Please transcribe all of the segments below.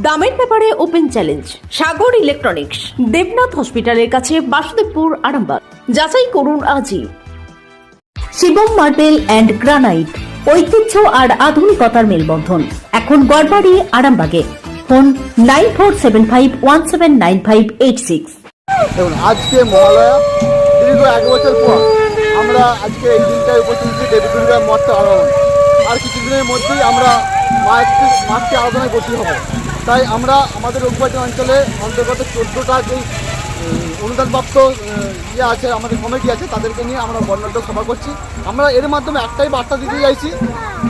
দামের ব্যাপারে open challenge, Sagar electronics, Debnath হসপিটালের কাছে বাসুদেবপুর, আরামবাগ। যাচাই করুন আজই। শিবম মার্বেল অ্যান্ড গ্রানাইট, ঐতিহ্য আর আধুনিকতার মেলবন্ধন। এখন গড়বাড়ি, আরামবাগে। Phone nine four seven five one seven nine five eight six. আজকে মহালয়া এক বছর পর আমরা আজকে এই দিনটায় উপস্থিত দেবী দুর্গার মঠটা আরাধন আর কিছুদিনের মধ্যেই আমরা মাঠকে আরাধনায় বসি হব। তাই আমরা আমাদের রঘুবাটি অঞ্চলে অন্তর্গত চোদ্দোটা যে অনুদানপ্রাপ্ত ইয়ে আছে, আমাদের কমিটি আছে, তাদেরকে নিয়ে আমরা বর্ণাঢ্য সভা করছি। আমরা এর মাধ্যমে একটাই বার্তা দিতে চাইছি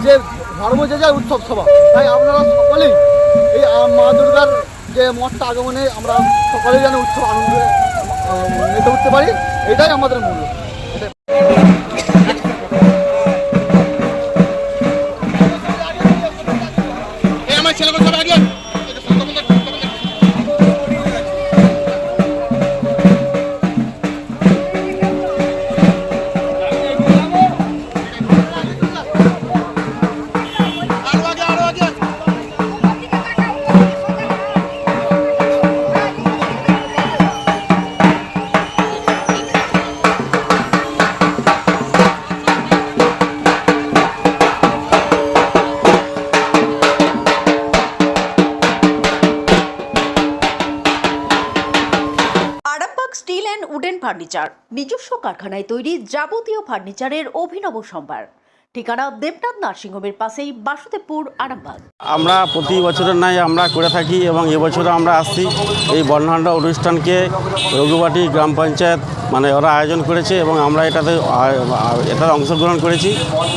যে, ধর্ম যে যায় উৎসব সভা। তাই আপনারা সকলেই এই মা দুর্গার যে মঠটা আগমনে আমরা সকলেই যেন উৎসব আনন্দে মেতে উঠতে পারি, এটাই আমাদের মূল। এটাই। আরামবাগ ফার্নিচার। নিজস্ব কারখানায় তৈরি যাবতীয় ফার্নিচারের অভিনব সম্ভার। ঠিকানা দেবনাথ নার্সিংহোমের পাশেই বাসুদেবপুর আরামবাগ। আমরা প্রতি বছরের নাই আমরা করে থাকি এবং এবছরও আমরা আসছি। এই বর্ণাঢ্য অনুষ্ঠানকে রঘুবাটি গ্রাম পঞ্চায়েত মানে ওরা আয়োজন করেছে এবং আমরা এটাতে এটাতে অংশগ্রহণ করেছি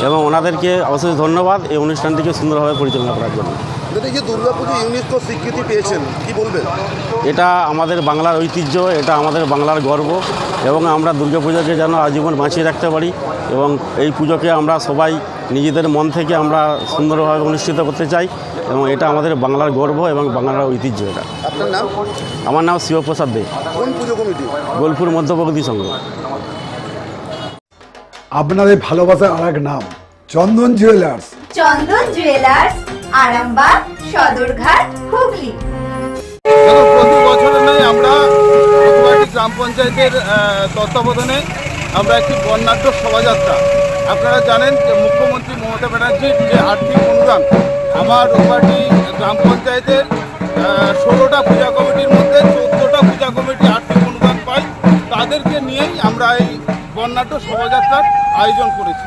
এবং ওনাদেরকে অবশ্যই ধন্যবাদ এই অনুষ্ঠানটিকে সুন্দরভাবে পরিচালনা করার জন্য। স্বীকৃতি পেয়েছেন কি বলবেন? এটা আমাদের বাংলার ঐতিহ্য এটা আমাদের বাংলার গর্ব এবং আমরা দুর্গাপূজাকে যেন আজীবন বাঁচিয়ে রাখতে পারি। এবং এই পুজোকে আমরা সবাই নিজেদের মন থেকে আমরা সুন্দরভাবে অনুষ্ঠিত করতে চাই এবং এটা আমাদের বাংলার গর্ব এবং বাংলার ঐতিহ্য এটা। আপনার নাম? আমার নাম শিবপ্রসাদ দে। বোলপুর মধ্যপ্রগতি সংঘ। আপনাদের ভালোবাসার আর এক নাম চন্দন জুয়েলার্স। চন্দন জুয়েলার্স আরামবাগ সদরঘাট হুগলি। প্রতি বছরের আমরা গ্রাম পঞ্চায়েতের তত্ত্বাবধানে আমরা একটি বর্ণাঢ্য শোভাযাত্রা। আপনারা জানেন যে মুখ্যমন্ত্রী মমতা ব্যানার্জির যে আর্থিক অনুদান আমার রোপাটি গ্রাম পঞ্চায়েতের ষোলোটা পূজা কমিটির মধ্যে চোদ্দোটা পূজা কমিটি আর্থিক অনুদান পায়, তাদেরকে নিয়েই আমরা এই বর্ণাঢ্য শোভাযাত্রার আয়োজন করেছি।